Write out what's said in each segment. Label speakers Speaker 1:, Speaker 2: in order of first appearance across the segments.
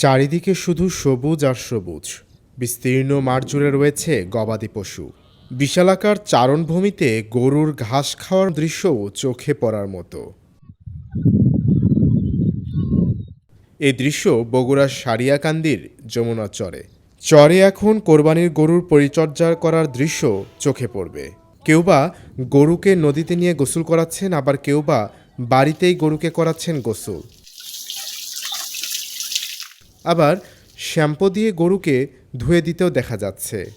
Speaker 1: চারিদিকে শুধু সবুজ আর সবুজ। বিস্তীর্ণ মাঠ জুড়ে রয়েছে গবাদি পশু। বিশালাকার চারণভূমিতে গরুর ঘাস খাওয়ার দৃশ্যও চোখে পড়ার মতো। এই দৃশ্য বগুড়ার সারিয়াকান্দির যমুনা চরে। চরে এখন কোরবানির গরুর পরিচর্যা করার দৃশ্য চোখে পড়বে। কেউ বা গরুকে নদীতে নিয়ে গোসল করাচ্ছেন, আবার কেউ বা বাড়িতেই গরুকে করাচ্ছেন গোসল। আবার শ্যাম্পু দিয়ে গরুকে ধুয়ে দিতেও দেখা যাচ্ছে।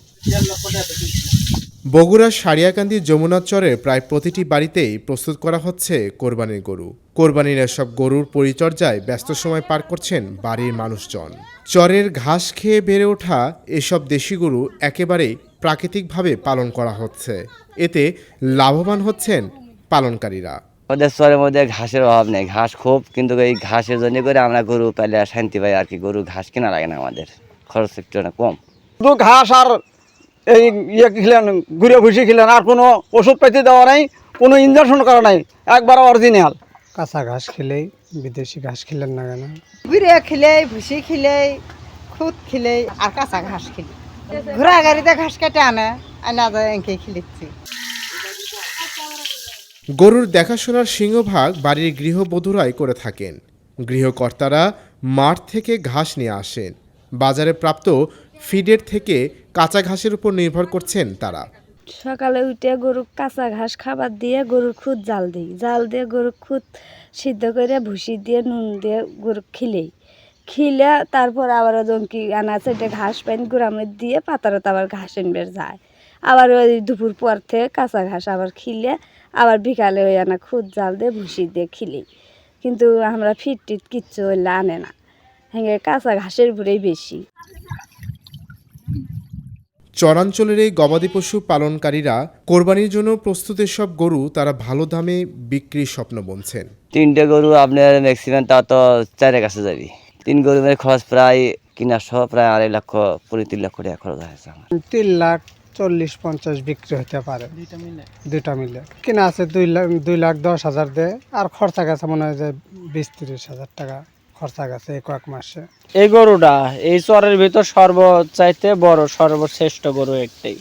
Speaker 1: বগুড়ার সারিয়াকান্দি যমুনা চরের প্রায় প্রতিটি বাড়িতেই প্রস্তুত করা হচ্ছে কোরবানির গরু। কোরবানির এসব গরুর পরিচর্যায় ব্যস্ত সময় পার করছেন বাড়ির মানুষজন। চরের ঘাস খেয়ে বেড়ে ওঠা এসব দেশি গরু একেবারেই প্রাকৃতিকভাবে পালন করা হচ্ছে। এতে লাভবান হচ্ছেন পালনকারীরা।
Speaker 2: আমাদের চরের মধ্যে ঘাসের অভাব নেই। ঘাস খুব কিন্তু এই ঘাসের জন্য করে আমরা গরু পাইলে শান্তি পাই আর কি। গরু ঘাস কেনা লাগে না আমাদের। খরচ একটু না কম।
Speaker 3: শুধু ঘাস আর এই ইয়ে খেলেন ঘুরে ভুসি খেলেন আর কোনো ওষুধ পাতি দেওয়া নাই কোনো ইঞ্জেকশন করা নাই একবার অরিজিনাল
Speaker 4: কাঁচা ঘাস খেলেই বিদেশি ঘাস খেলেন না কেন?
Speaker 5: ঘুরে খিলে ভুসি খিলে খুদ খিলে আর কাঁচা ঘাস খিলে। ঘোড়া গাড়িতে ঘাস কেটে আনে আনা যায় এঁকে খিলিচ্ছি।
Speaker 1: গরুর দেখাশোনার সিংহভাগ বাড়ির গৃহবধূরাই করে থাকেন। গৃহকর্তারা মাঠ থেকে ঘাস নিয়ে আসেন। বাজারে প্রাপ্ত ফিডের থেকে কাঁচা ঘাসের উপর নির্ভর করছেন তারা।
Speaker 6: সকালে উঠে গরু কাঁচা ঘাস খাবার দিয়ে গরুর খুদ জাল দিই। জাল দিয়ে গরুর খুদ সিদ্ধ করে ভুসি দিয়ে, নুন দিয়ে গরু খিলেই। খিলে তারপর আবার ওজন কি আনা সেটা ঘাস পাইন গুড়ামে দিয়ে পাতারত আবার ঘাস এনবে যায়। আবার ওই দুপুর পর থেকে কাঁচা ঘাস আবার খিলে আবার বিকালে ওই আনা খুদ জাল দিয়ে ভুসি দিয়ে খিলি। কিন্তু আমরা ফিট টিট কিচ্ছু হইলে আনে না। হ্যাঁ কাঁচা ঘাসের উপরেই বেশি।
Speaker 1: চরাঞ্চলের এই গবাদি পশু পালনকারীরা কোরবানির জন্য প্রস্তুত সব গরু তারা ভালো দামে বিক্রির স্বপ্ন বুনছেন।
Speaker 2: তিনটে গরু আপনার ম্যাক্সিমাম তা তো চারের কাছে যাবি। তিন গরু খরচ প্রায় কিনা সহ প্রায় আড়াই লক্ষ পরি তিন লক্ষ টাকা খরচ হয়েছে আমার।
Speaker 4: তিন লাখ চল্লিশ পঞ্চাশ বিক্রি হতে পারে। দুইটা মিলে? কিনা আছে দুই লাখ দুই লাখ দশ হাজার দে আর খরচা গেছে মনে হয় যে বিশ তিরিশ হাজার টাকা খরচা গেছে এই কয়েক মাসে।
Speaker 7: এই গরুটা এই চরের ভিতর সর্বচাইতে বড় সর্বশ্রেষ্ঠ গরু একটাই।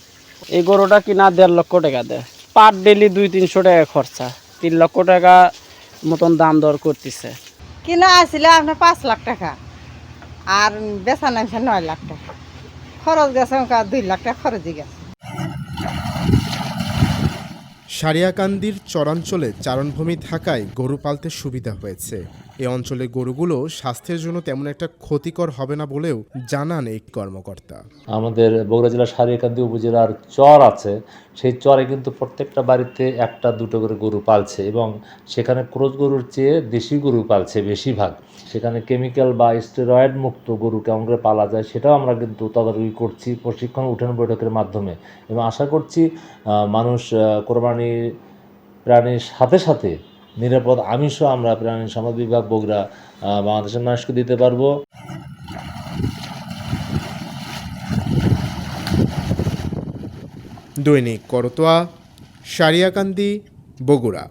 Speaker 7: এই গরুটা কিনা দেড় লক্ষ টাকা দেয় পার ডেলি দুই তিনশো টাকা খরচা। তিন লক্ষ টাকা মতন দাম দর করতেছে।
Speaker 5: কিনা আসলে আপনার পাঁচ লাখ টাকা আর বেচা নামছে নয় লাখ টাকা। খরচ গেছে দুই লাখ টাকা খরচই গেছে।
Speaker 1: সারিয়াকান্দির চরাঞ্চলে চারণভূমি থাকায় গরু পালতে সুবিধা হয়েছে। এই অঞ্চলে গরুগুলো স্বাস্থ্যের জন্য তেমন একটা ক্ষতিকর হবে না বলেও জানান এই কর্মকর্তা।
Speaker 8: আমাদের বগুড়া জেলার সারিয়াকান্দি উপজেলার চর আছে। সেই চরে কিন্তু প্রত্যেকটা বাড়িতে একটা দুটো করে গরু পালছে এবং সেখানে ক্রোজ গরুর চেয়ে দেশি গরু পালছে বেশিরভাগ। সেখানে কেমিক্যাল বা স্টেরয়েড মুক্ত গরু কেমন করে পালা যায় সেটাও আমরা কিন্তু তদারকি করছি প্রশিক্ষণ উঠান বৈঠকের মাধ্যমে। এবং আশা করছি মানুষ কোরবানি প্রাণীর সাথে সাথে নিরাপদ আমিষও আমরা প্রাণী সম্পদ বিভাগ বগুড়া বাংলাদেশের মানুষকে দিতে পারব।
Speaker 1: দৈনিক করতোয়া, সারিয়াকান্দি, বগুড়া।